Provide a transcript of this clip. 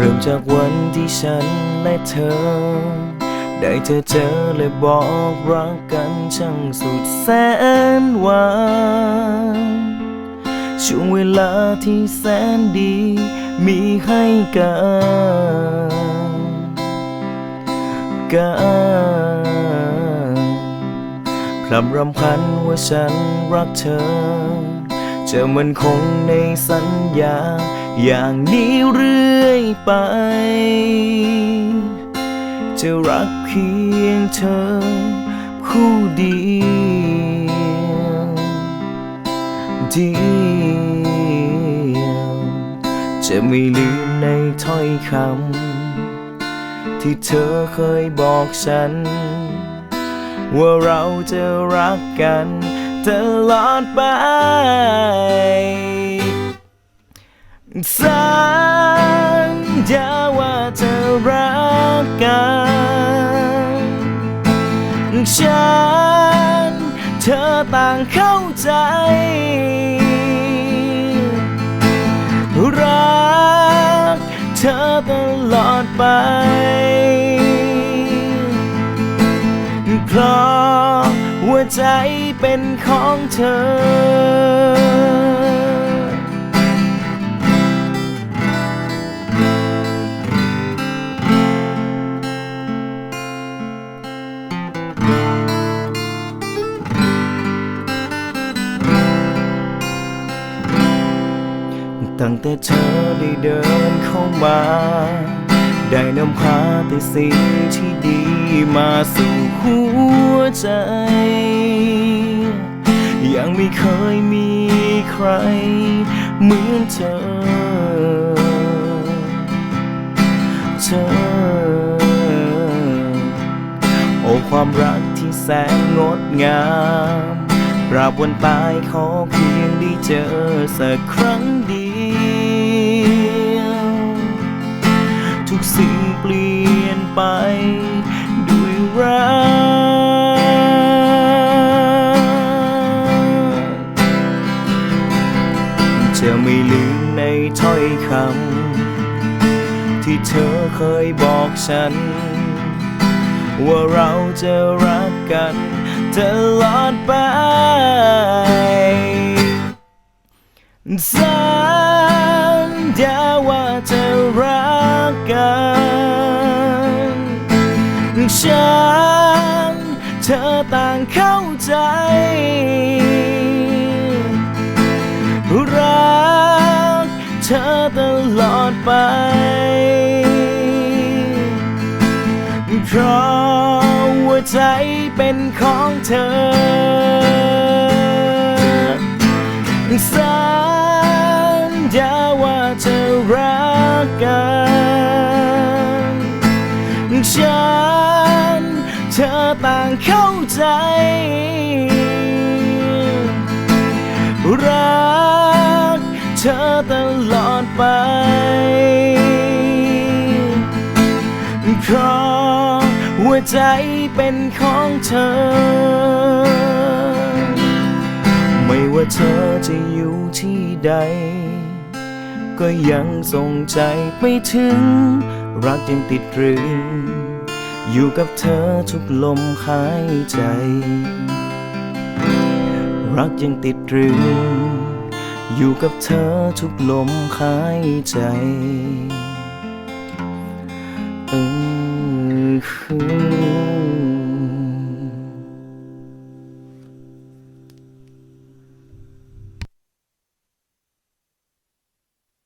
เริ่มจากวันที่ฉันและเธอ ได้เธอเจอและบอกรักกันช่างสุดแสนหวานช่วงเวลาที่แสนดีมีให้กันกันพรำรำพันว่าฉันรักเธอจะมันคงในสัญญา อย่างนี้เรื่อยไป จะรักเพียงเธอ คู่เดียวเดียวจะไม่ลืมในถ้อยคำที่เธอเคยบอกฉัน ว่าเราจะรักกันตลอดไป สัญญาว่าจะรักกันฉันเธอต่างเข้าใจ รักเธอตลอดไปเพราะหัวใจเป็นของเธอ ตั้งแต่เธอได้เดินเข้ามา ได้นำพาแต่สิ่งที่ดีมาสู่หัวใจ ยังไม่เคยมีใครเหมือนเธอ เธอ โอ้ความรักที่แสนงดงามปราบวันตายขอเพียงได้เจอสักครั้งเดียว ลี่ยนไปด้วยรักจะไม่ลืมในถ้อยคำที่เธอเคยบอกฉัน ว่าเราจะรักกันตลอดไป ฉัน เธอต่างเข้าใจ รักเธอตลอดไป เพราะหัวใจเป็นของเธอ รักเธอตลอดไปเพราะหัวใจเป็นของเธอ ไม่ว่าเธอจะอยู่ที่ใด ก็ยังส่งใจไปถึง รักยังติดตรึง อยู่กับเธอทุกลมหายใจ รักยังติดตรึง อยู่กับเธอทุกลมหายใจเออ